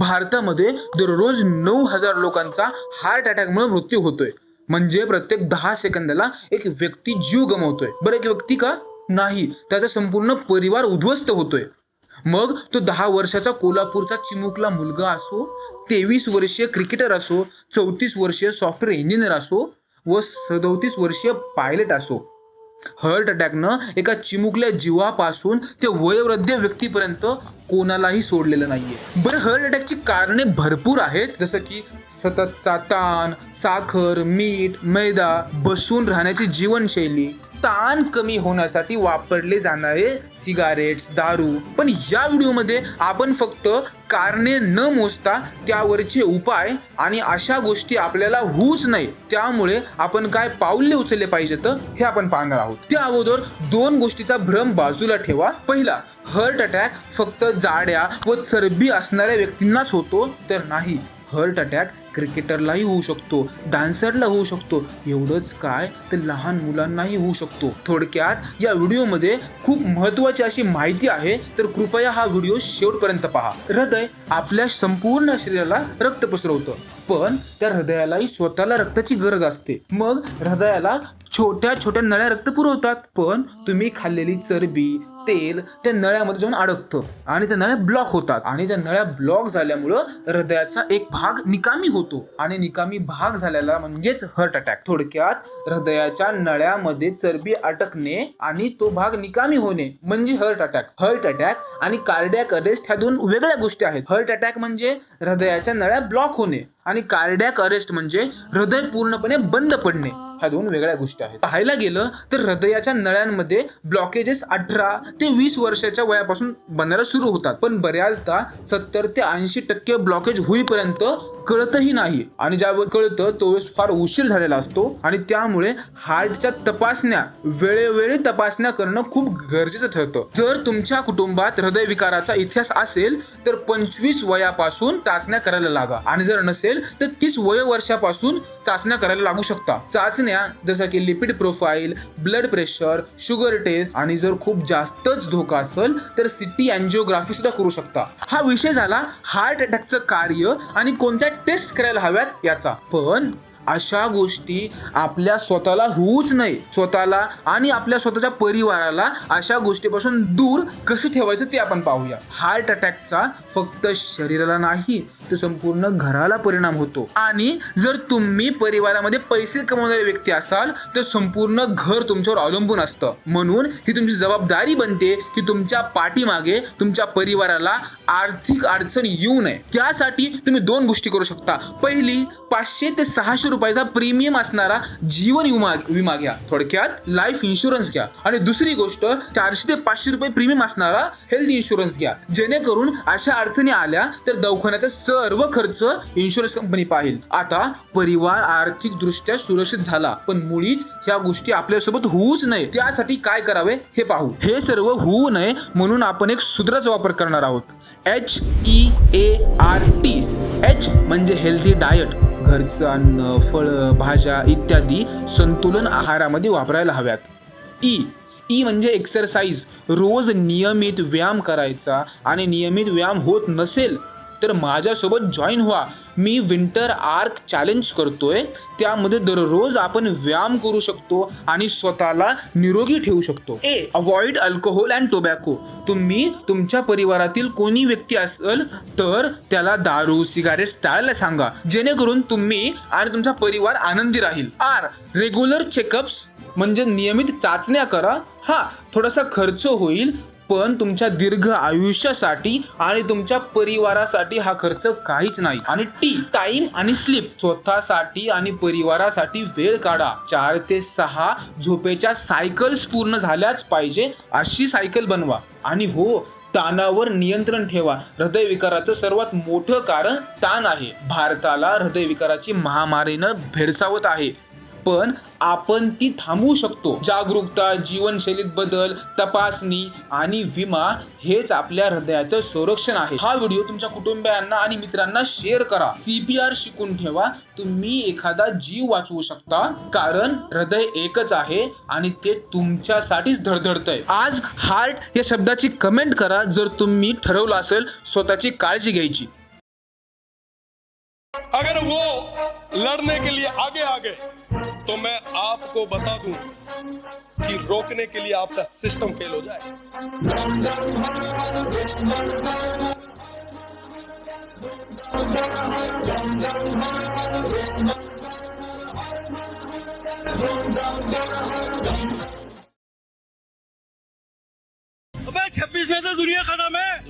भारतामध्ये दररोज नऊ हजार लोकांचा हार्ट अटॅकमुळे मृत्यू होतोय. म्हणजे प्रत्येक दहा सेकंदाला एक व्यक्ती जीव गमावतोय. बरं एक व्यक्ती का? नाही. त्याचा संपूर्ण परिवार उद्ध्वस्त होतोय. मग तो दहा वर्षाचा कोल्हापूरचा चिमुकला मुलगा असो तेवीस वर्षीय क्रिकेटर असो चौतीस वर्षीय सॉफ्टवेअर इंजिनियर असो व सदोतीस वर्षीय पायलट असो. हार्ट अटॅकनं एका चिमुकल्या जीवापासून ते वयोवृद्ध व्यक्तीपर्यंत कोणालाही सोडलेलं नाहीये. बरं हार्ट अटॅकची कारणे भरपूर आहेत. जसं की सततचा ताण साखर मीठ मैदा बसून राहण्याची जीवनशैली ताण कमी होण्यासाठी वापरले जाणारे सिगारेट्स दारू. पण या व्हिडिओमध्ये आपण फक्त कारणे न मोजता त्यावरचे उपाय आणि अशा गोष्टी आपल्याला होऊच नाही. त्यामुळे आपण काय पाऊले उचलले पाहिजेत हे आपण पाहणार आहोत. त्या अगोदर दोन गोष्टीचा भ्रम बाजूला ठेवा. पहिला हार्ट अटॅक फक्त जाड्या व चरबी असणाऱ्या व्यक्तींनाच होतो तर नाही. हार्ट अटॅक क्रिकेटरलाही होऊ शकतो डान्सरला होऊ शकतो. एवढंच काय तर लहान मुलांनाही होऊ शकतो. थोडक्यात या व्हिडिओमध्ये खूप महत्वाची अशी माहिती आहे तर कृपया हा व्हिडिओ शेवटपर्यंत पहा. हृदय आपल्या संपूर्ण शरीराला रक्त पसरवतं पण त्या हृदयालाही स्वतःला रक्ताची गरज असते. मग हृदयाला छोट्या छोट्या नळ्या रक्त पुरवतात पण तुम्ही खाल्लेली चरबी तेल त्या नळ्यामध्ये जाऊन अडकतं. आणि त्या नळ्या ब्लॉक होतात. आणि त्या नळ्या ब्लॉक झाल्यामुळं हृदयाचा एक भाग निकामी होतो. आणि निकामी भाग झालेला म्हणजेच हार्ट अटॅक थोडक्यात हृदयाच्या नळ्यामध्ये चरबी अटकणे आणि तो भाग निकामी होणे म्हणजे हार्ट अटॅक हार्ट अटॅक आणि कार्डॅक अरेस्ट ह्या दोन वेगळ्या गोष्टी आहेत. हार्ट अटॅक म्हणजे हृदयाच्या नळ्या ब्लॉक होणे आणि कार्डॅक अरेस्ट म्हणजे हृदय पूर्णपणे बंद पडणे. ह्या दोन वेगळ्या गोष्टी आहेत. पाहायला गेलं तर हृदयाच्या नळ्यांमध्ये ब्लॉकेजेस अठरा ते वीस वर्षाच्या वयापासून बनायला सुरू होतात. पण बऱ्याचदा सत्तर ते ऐंशी टक्के ब्लॉकेज होईपर्यंत कळतही नाही. आणि ज्यावेळी कळतं तो वेळेस फार उशीर झालेला असतो. आणि त्यामुळे हार्टच्या तपासण्या वेळोवेळी तपासण्या करणं खूप गरजेचं ठरतं. जर तुमच्या कुटुंबात हृदयविकाराचा इतिहास असेल तर पंचवीस वयापासून चाचण्या करायला लागा. आणि जर नसेल तर तीस वय वर्षापासून चाचण्या करायला लागू शकता. चाचण्या जसं की lipid profile blood pressure sugar test आणि जर खूप जास्तच धोका असेल तर सिटी अँजिओग्राफी सुद्धा करू शकता. हा विषय झाला हार्ट अटॅकचं कार्य आणि कोणत्या टेस्ट करायला हव्यात याचा. पण अशा गोष्टी आपल्या स्वतःला होऊच नाही. स्वतःला आणि आपल्या स्वतःच्या परिवाराला अशा गोष्टीपासून दूर कसे ठेवायचं ते आपण पाहूया. हार्ट अटॅकचा फक्त शरीराला नाही तर संपूर्ण घराला परिणाम होतो. आणि जर तुम्ही परिवारामध्ये पैसे कमवणारे व्यक्ती असाल तर संपूर्ण घर तुमच्यावर अवलंबून असतं. म्हणून ही तुमची जबाबदारी बनते की तुमच्या पाठीमागे तुमच्या परिवाराला आर्थिक अडचण येऊ नये. त्यासाठी तुम्ही दोन गोष्टी करू शकता. पहिली पाचशे ते सहाशे रुपये रुपयाचा प्रीमियम असणारा जीवन विमा विमा घ्या. थोडक्यात लाईफ इन्शुरन्स घ्या. आणि दुसरी गोष्ट चारशे ते पाचशे रुपये प्रीमियम असणारा हेल्थ इन्शुरन्स घ्या. जेणेकरून अशा अडचणी आल्या तर दवाखान्याचा सर्व खर्च इन्शुरन्स कंपनी पाहिल. आता परिवार आर्थिक दृष्ट्या सुरक्षित झाला पण मुळीच ह्या गोष्टी आपल्यासोबत होऊच नये. त्यासाठी काय करावे हे पाहू. हे सर्व होऊ नये म्हणून आपण एक सूत्राचा वापर करणार आहोत. H E A R T H म्हणजे हेल्थी डायट घरचं अन्न फळं भाज्या इत्यादी संतुलन आहारामध्ये वापरायला हव्यात. ई ई म्हणजे एक्सरसाइज रोज नियमित व्यायाम करायचा आणि नियमित व्यायाम होत नसेल तर माझ्यासोबत जॉईन व्हा. मी विंटर आर्क चॅलेंज करतोय. त्यामध्ये दररोज आपण व्यायाम करू शकतो आणि स्वतःला निरोगी ठेवू शकतो. ए अवॉइड अल्कोहोल अँड टोबॅको तुम्ही तुमच्या परिवारातील कोणी व्यक्ती असेल तर त्याला दारू सिगारेट टाळायला सांगा. जेणेकरून तुम्ही आणि तुमचा परिवार आनंदी राहील. आर रेग्युलर चेकअप्स म्हणजे नियमित चाचण्या करा. हा थोडासा खर्च होईल. पण तुमच्या दीर्घ आयुष्यासाठी आणि तुमच्या परिवारासाठी हा खर्च काहीच नाही. आणि टी टाइम आणि स्लीप स्वतःसाठी आणि परिवारासाठी वेळ काढा. चार ते सहा झोपेच्या सायकल्स पूर्ण झाल्याच पाहिजे अशी सायकल बनवा. आणि हो ताणावर नियंत्रण ठेवा. हृदयविकाराचं सर्वात मोठं कारण ताण आहे. भारताला हृदयविकाराची महामारीनं भेडसावत आहे. पण आपण ती थांबवू शकतो. जागरूकता जीवनशैलीत बदल तपासणी आणि विमा हेच आपल्या हृदयाचं संरक्षण आहे. हा व्हिडिओ तुमच्या कुटुंबियांना आणि मित्रांना शेअर करा. सीपीआर शिकून ठेवा. तुम्ही एखादा जीव वाचवू शकता. कारण हृदय एकच आहे आणि ते तुमच्यासाठीच धडधडतंय. आज हार्ट या शब्दाची कमेंट करा जर तुम्ही ठरवलं असेल स्वतःची काळजी घ्यायची. अगर वो लड़ने के लिए आगे आ गए तो मैं आपको बता दूँ कि रोकने के लिए आपका सिस्टम फेल हो जाए। 26 में तो दुनिया खत्म है।